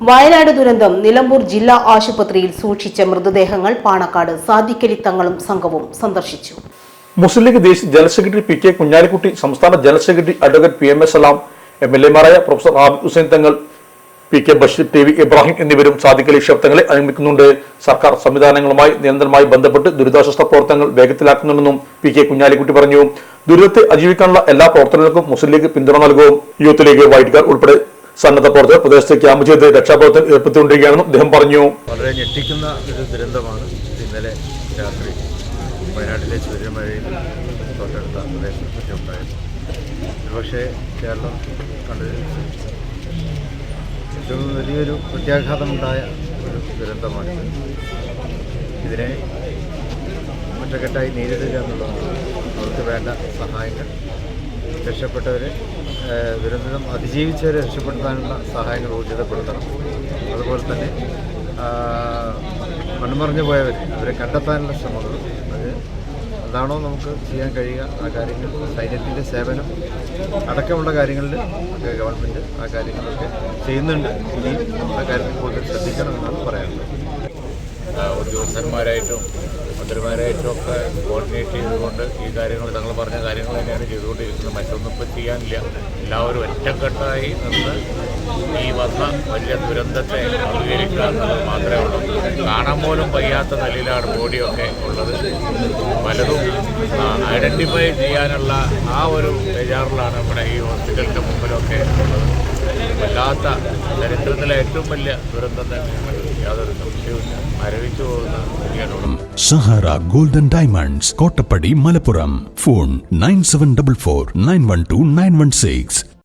വയനാട് ദുരന്തം നിലമ്പൂർ ജില്ലാ ആശുപത്രിയിൽ സൂക്ഷിച്ച മൃതദേഹങ്ങൾ പാണക്കാട് സാദിക്കലി തങ്ങളും സംഘവും സന്ദർശിച്ചു. മുസ്ലിം ലീഗ് ദേശീയ general secretary P K Kunhalikutty സംസ്ഥാന general secretary advocate P M S Salam M L എമാരായ professor Abid Hussain Thangal P K Basheer T V Ibrahim എന്നിവരും സാദിക്കലി ക്ഷേത്രങ്ങളെ അനുഗമിക്കുന്നുണ്ട്. സർക്കാർ സംവിധാനങ്ങളുമായി നിരന്തരമായി ബന്ധപ്പെട്ട് ദുരിതാശ്വാസ പ്രവർത്തനങ്ങൾ വേഗത്തിലാക്കുന്നുണ്ടെന്നും പി കെ കുഞ്ഞാലിക്കുട്ടി പറഞ്ഞു. ദുരിതത്തെ അജീവിക്കാനുള്ള എല്ലാ പ്രവർത്തനങ്ങൾക്കും മുസ്ലിം ലീഗ് പിന്തുണ നൽകും. യൂത്ത് ലീഗ് വൈറ്റ് ഉൾപ്പെടെ സന്നദ്ധ പ്രവർത്തകർ പ്രദേശത്ത് ക്യാമ്പ് ചെയ്ത് രക്ഷാപ്രവർത്തനം ഏർപ്പെടുത്തിക്കൊണ്ടിരിക്കുകയാണെന്നും അദ്ദേഹം പറഞ്ഞു. വളരെ ഞെട്ടിക്കുന്ന ഒരു ദുരന്തമാണ് ഇന്നലെ രാത്രി വയനാട്ടിലെ ചുരമഴയിൽ തൊട്ടടുത്ത പ്രദേശത്തൊക്കെ ഉണ്ടായത് ഒരുപക്ഷെ കേരളം കണ്ടതിൽ ഏറ്റവും വലിയൊരു പ്രത്യാഘാതമുണ്ടായ ഒരു ദുരന്തമാണിത് ഇതിനെ ഒറ്റക്കെട്ടായി നേരിടുക എന്നുള്ളതാണ്. അവർക്ക് വേണ്ട സഹായങ്ങൾ രക്ഷപ്പെട്ടവരെ ദുരന്തം അതിജീവിച്ചവരെ രക്ഷപ്പെടുത്താനുള്ള സഹായങ്ങൾ ഊർജിതപ്പെടുത്തണം. അതുപോലെ തന്നെ ആ, പോയവർ അവരെ കണ്ടെത്താനുള്ള ശ്രമങ്ങൾ. അത് അതാണോ നമുക്ക് ചെയ്യാൻ കഴിയുക? ആ കാര്യങ്ങൾ സൈന്യത്തിന്റെ സേവനം അടക്കമുള്ള കാര്യങ്ങളിൽ ഗവൺമെന്റ് ആ കാര്യങ്ങളൊക്കെ ചെയ്യുന്നുണ്ട്. ഇനിയും ആ കാര്യത്തിൽ കൂടുതൽ ശ്രദ്ധിക്കണമെന്നാണ് പറയാനുള്ളത്. ഉദ്യോഗസ്ഥന്മാരായിട്ടും മന്ത്രിമാരായിട്ടും ഒക്കെ കോർഡിനേറ്റ് ചെയ്തുകൊണ്ട് ഈ കാര്യങ്ങൾ തങ്ങൾ പറഞ്ഞ കാര്യങ്ങൾ തന്നെയാണ് ചെയ്തുകൊണ്ടിരിക്കുന്നത്. മറ്റൊന്നും ഇപ്പം ചെയ്യാനില്ല. എല്ലാവരും ഒറ്റക്കെട്ടായി നിന്ന് ഈ വന്ന വലിയ ദുരന്തത്തെ അഭികരിക്കുക എന്നുള്ളത് മാത്രമേ ഉള്ളൂ. കാണാൻ പോലും വയ്യാത്ത നിലയിലാണ് ബോഡിയൊക്കെ ഉള്ളത്. പലതും ഐഡന്റിഫൈ ചെയ്യാനുള്ള ആ ഒരു ബേജാറിലാണ് ഇവിടെ ഈ ഹോസ്പിറ്റലിന്റെ മുമ്പിലൊക്കെ വല്ലാത്ത ചരിത്രത്തിലെ ഏറ്റവും വലിയ ദുരന്തം തന്നെയാണ് യാതൊരു സംശയവും മരവിച്ചു പോകുന്ന Sahara golden diamonds Kottappadi Malappuram. Phone nine seven double four nine one two nine one six.